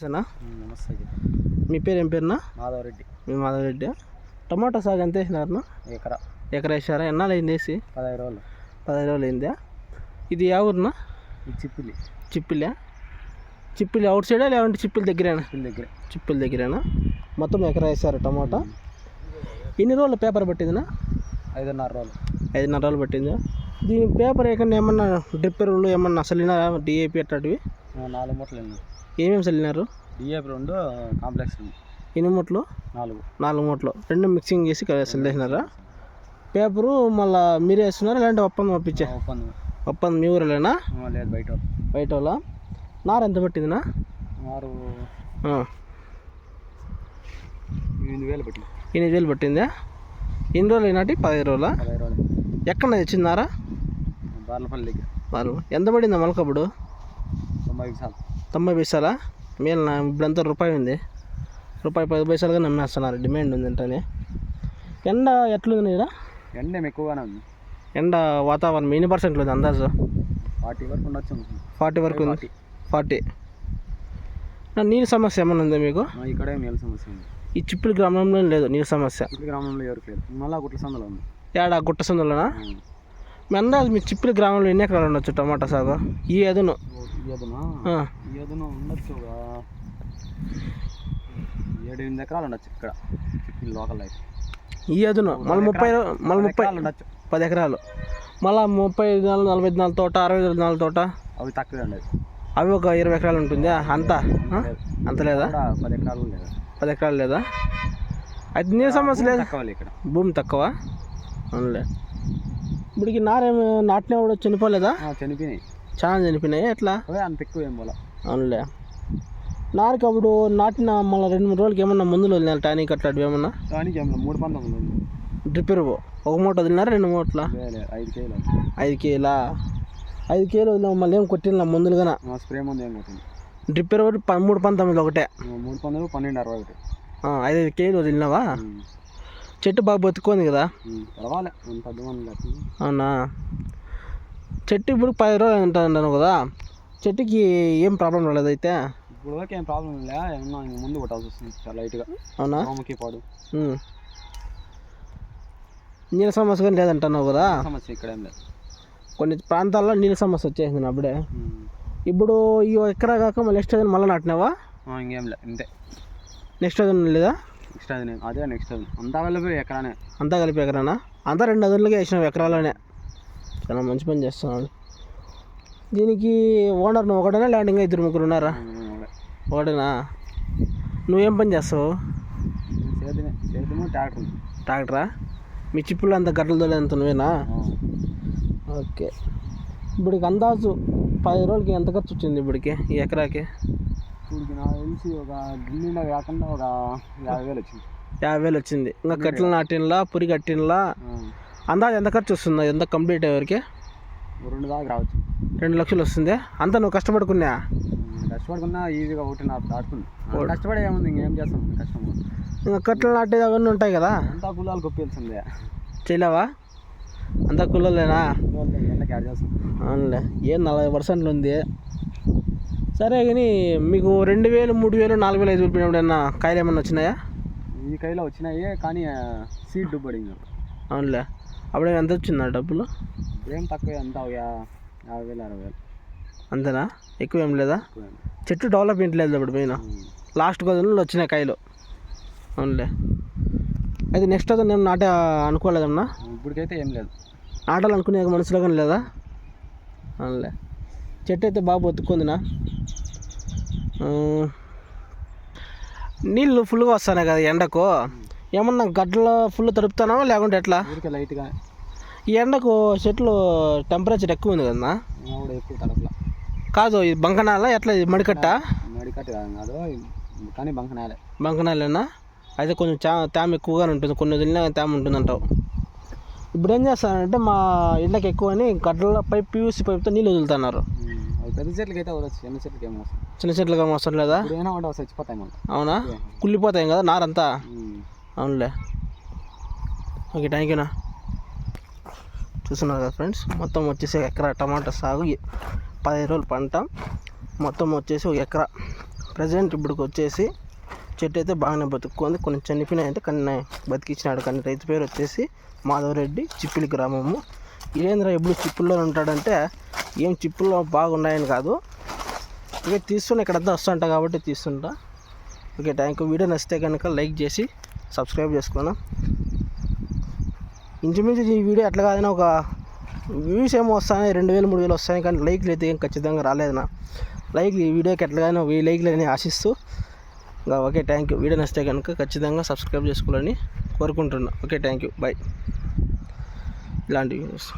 సరేనా నమస్తే మీ పేరు ఏం పేరునా? మాధవరెడ్డి. మీ మాధవరెడ్డి. టమాటా సాగు ఎంత వేసినారు ఎకరా. ఎకరా వేసారా? ఎన్నాళ్ళు అయింది వేసి? పదహైదు రోజులు. పదహైదు రోజులు అయిందా? ఇది ఏ ఊరునా? చిప్పిలి. చిప్పిలా చిప్పిలి అవుట్ సైడా లేదంటే చిప్పిలి దగ్గరేనా? చిప్పిలి దగ్గర. చిప్పిలి దగ్గరేనా? మొత్తం ఎకరా వేసారు టమాటా. ఎన్ని రోజులు పేపర్ పట్టిందినా? ఐదున్నర రోజులు. ఐదున్నర రోజులు పట్టిందా? దీని పేపర్ ఏకన్నా ఏమన్నా డ్రిప్ ఎరువులు ఏమన్నా అసలు డిఏపి అట్లాంటివి? నాలుగు మూటలు ఏమేమి చల్లినారు డిఏపి రెండు కాంప్లెక్స్ ఎన్ని మూటలు? నాలుగు. నాలుగు మూటలు. రెండు మిక్సింగ్ చేసి చల్లేసినారా పేపరు మళ్ళీ మీరే వేస్తున్నారా? లేదంటే ఒప్పందం పంపించే ఒప్పందం ఒప్పందం మీ ఊరేనా ఆ, లేదు బయట. బయట వాళ్ళ. నార ఎంత పట్టిందినా? ఆ, ఎనిమిది వేలు పెట్టి ఎనిమిది వేలు పట్టిందా? ఎన్ని రోజులు అయినాటి? పదహైదు రోజుల? ఎక్కడ తెచ్చిందారా బార్లపల్లి దగ్గర. ఎంత పడిందా మొలకప్పుడు తొంభై విశాలు తొంభై పైసలా? మేలు నా ఇప్పుడంతా రూపాయి ఉంది. రూపాయి పది పైసలుగా నమ్మేస్తున్నారు. డిమాండ్ ఉంది అంటేనే. ఎండ ఎట్లుంది ఇక్కడ ఎండ ఎక్కువగానే ఉంది. ఎండ వాతావరణం ఎన్ని పర్సెంట్లు ఉంది అందాజు? ఫార్టీ వరకు ఉండొచ్చు. ఫార్టీ వరకు ఉంది? ఫార్టీ. నీరు సమస్య ఏమైనా ఉందా మీకు? ఇక్కడే మేలు సమస్య ఉంది. ఈ చిప్పుల గ్రామంలో లేదు నీరు సమస్య. చిప్పిలి గ్రామంలో ఎవరికి లేదు మళ్ళా గుట్ల సందులో ఉంది. ఏడా గుట్ట సందులోనా. మీ అందాజు మీ చిప్పుల గ్రామంలో ఎన్ని ఎకరాలు ఉండొచ్చు టమాటా సాగు? ఈ ఎదును ఏడు ఎనిమిది ఎకరాలు ఉండొచ్చు ఇక్కడ లోకల్ అయితే. ఈ మళ్ళీ ముప్పై మళ్ళీ ముప్పై ఉండొచ్చు. పది ఎకరాలు. మళ్ళీ ముప్పై ఐదు నాలుగు నలభై ఐదు నాలుగు తోట అరవై ఐదు నాలుగు తోట? అవి తక్కువే ఉండేది అవి ఒక ఇరవై ఎకరాలు ఉంటుందా? అంతా? అంత లేదా? కూడా పది ఎకరాలు ఉండేది పది ఎకరాలు లేదా? అది నీరు సమస్య లేదు. ఇక్కడ. భూమి తక్కువ? అవునులే. ఇప్పటికి నారేమి నాటినప్పుడు చనిపోలేదా? చనిపోయినాయి. చాలా చనిపోయినాయి? ఎట్లా? అంత ఎక్కువ ఏం పోలా. అవునులే. నారుకి అప్పుడు నాటిన మళ్ళీ రెండు మూడు రోజులకి ఏమన్నా మందులు వదిలినారు టానిక్ అట్లాంటివి ఏమన్నా? దానికి ఏమన్నా మూడు పంతొమ్మిది ఉంది డ్రిప్ ఎరువు ఒక మూట వదిలినారా? రెండు మూటల? ఐదు కేజీలు ఐదు కేలా ఐదు కేలు వదిలిన మళ్ళీ ఏం కొట్టిన మందులుగాన ఆ, స్ప్రే మందు ఏం కొట్టింది? డ్రిప్ ఎరువు మూడు పంతొమ్మిది ఒకటే. మూడు పంతొమ్మిది పన్నెండు అరవై ఒకటి. ఐదు ఐదు కేలు వదిలినావా. చెట్టు బాగా బతుకుంది కదా? అవునా? చెట్టు ఇప్పుడు పది రోజులు అంటాను కదా. చెట్టుకి ఏం ప్రాబ్లం రాలేదు అయితే? ఇప్పుడు వరకు ఏం ప్రాబ్లం లే ఏమన్నా ఇంక ముందు కొట్టాల్సి వస్తుంది చాలా లైట్గా అవునా? పాడు. నీళ్ళ సమస్య కానీ లేదంటున్నావు కదా? సమస్య ఇక్కడ ఏం లేదు. కొన్ని ప్రాంతాల్లో నీళ్ళ సమస్య వచ్చేసింది అప్పుడే. ఇప్పుడు ఈ ఎకరా కాక మళ్ళీ నెక్స్ట్ అదే మళ్ళీ నాటినావా? ఇంకేం లేదు ఇంతే. నెక్స్ట్ అదే లేదా? నెక్స్ట్ అది అదే నెక్స్ట్ అది అంతా వెళ్ళిపోయి ఎక్కడానే అంతా కలిపి ఎకరానా? అంతా రెండు అదులకే వేసినావు ఎకరాలోనే చాలా మంచి పని చేస్తున్నాను దీనికి ఓనర్ నువ్వు ఒకటేనా ఇంకా ఇద్దరు ముగ్గురు ఉన్నారా? ఒకటేనా నువ్వేం పని చేస్తావు? ట్రాక్టర్. ట్రాక్టరా? మీ చిప్పులు అంత గడ్డలు తోలేంత నువ్వేనా. ఓకే. ఇప్పటికి అందాజు పది రోజులకి ఎంత ఖర్చు వచ్చింది ఇప్పటికి ఈ ఎకరాకి? ఇప్పటికి నాకు తెలిసి ఒక గిన్నె కాకుండా ఒక యాభై వేలు వచ్చింది. యాభై వేలు వచ్చింది. ఇంకా కట్టెలు నాటినలా పురి కట్టినలా. అందాజు ఎంత ఖర్చు వస్తుంది? ఎంత కంప్లీట్ అయ్యేవరికి రెండు దాకా రావచ్చు. రెండు లక్షలు వస్తుంది. అంతా నువ్వు కష్టపడుకున్నా కష్టపడుకున్నా ఈజీగా ఒకటి నాకు దాటుకుంది కష్టపడే ఏముంది? ఇంకేం చేస్తాం? కష్టం ఇంకా కట్టెలు నాటేది అవన్నీ ఉంటాయి కదా? అంతా కులాలు కొప్పేల్సిందే చేయలేవా? అంతా చేస్తాం. అవునులే. ఏం నలభై పర్సెంట్లు ఉంది? సరే కానీ మీకు రెండు వేలు మూడు వేలు నాలుగు వేలు ఐదు వేలు ఏమన్నా కాయలు ఏమన్నా వచ్చినాయా? ఈ కైలో వచ్చినాయి కానీ సీట్ డుబ్బడింది అవునులే. అప్పుడు ఎంత వచ్చిందా డబ్బులు? ఏం తక్కువ యా- యాభై వేలు అరవై వేలు అంతేనా? ఎక్కువ ఏం లేదా. చెట్టు డెవలప్మెంట్ లేదు అప్పుడు పోయిన. ఉమ్. లాస్ట్ గదులు వచ్చినాయి కాయలు. అవునులే. అయితే నెక్స్ట్ అతను నేను నాటే అనుకోలేదన్నా? ఇప్పటికైతే ఏం లేదు. నాటాలనుకునే మనసులో కానీ లేదా? అవునులే. చెట్టు అయితే బాగా బతుకుందినా? ఆ, నీళ్ళు ఫుల్గా వస్తున్నాయి కదా ఎండకు? ఏమన్నా గడ్డలో ఫుల్ తడుపుతున్నావా లేకుంటే ఎట్లా? లైట్గా ఈ ఎండకు చెట్లు టెంపరేచర్ ఎక్కువ ఉంది కూడా ఎక్కువ తడపల. కాదు ఇది బంకనాల? ఎట్లా ఇది? మడికట్ట? మడికట్టి కాదు కాదు. కానీ బంకనాలే. బంకనాలేనా? అయితే కొంచెం చా తేమ ఎక్కువగానే ఉంటుంది. కొన్ని వదిలినా తేమ ఉంటుంది అంటావు ఇప్పుడు ఏం చేస్తారంటే మా ఇళ్ళకి ఎక్కువ అని గడ్డల పైప్ పీయూసీ పైప్తో నీళ్ళు వదులుతున్నారు. పెద్ద చెట్లకి అయితే వదలచ్చు. చిన్న చెట్లకి ఏమో చిన్న చెట్లుగా అవసరం లేదా? ఏమైనా చచ్చిపోతాయి అవునా? కుళ్ళిపోతాయి కదా నారంతా. అవునులే. ఓకే థ్యాంక్ యూనా చూస్తున్నారు కదా ఫ్రెండ్స్ మొత్తం వచ్చేసి ఎకరా టమాటా సాగు పదిహేను రోజులు పంట. మొత్తం వచ్చేసి ఒక ఎకరా. ప్రజెంట్ ఇప్పటికి వచ్చేసి చెట్టు అయితే బాగానే బతుక్కుంది కొన్ని చనిపోయినాయి అంటే కన్న బతికిచ్చినాడు. కానీ రైతు పేరు వచ్చేసి మాధవరెడ్డి చిప్పిలి గ్రామము. వీరేంద్ర ఎప్పుడు చిప్పుల్లో ఉంటాడంటే ఏం చిప్పుల్లో బాగున్నాయని కాదు. ఇక తీస్తున్నా ఇక్కడంతా వస్తుంటా కాబట్టి తీస్తుంటా ఓకే థ్యాంక్ యూ వీడియో నచ్చితే కనుక లైక్ చేసి సబ్స్క్రైబ్ చేసుకున్నా. ఇంచుమించు ఈ వీడియో ఎట్లా కాదన్నా ఒక వ్యూస్ ఏమో వస్తాయి రెండు వేలు మూడు వేలు వస్తాయి కానీ లైక్లు అయితే ఏం ఖచ్చితంగా రాలేదు నా ఈ వీడియోకి ఎట్లాగైనా వెయ్యి లైక్లు అని ఆశిస్తూ. ఇంకా ఓకే థ్యాంక్ యూ. వీడియో నచ్చితే కనుక ఖచ్చితంగా సబ్స్క్రైబ్ చేసుకోవాలని కోరుకుంటున్నా. Okay thank you. బాయ్. ఇలాంటి వీడియోస్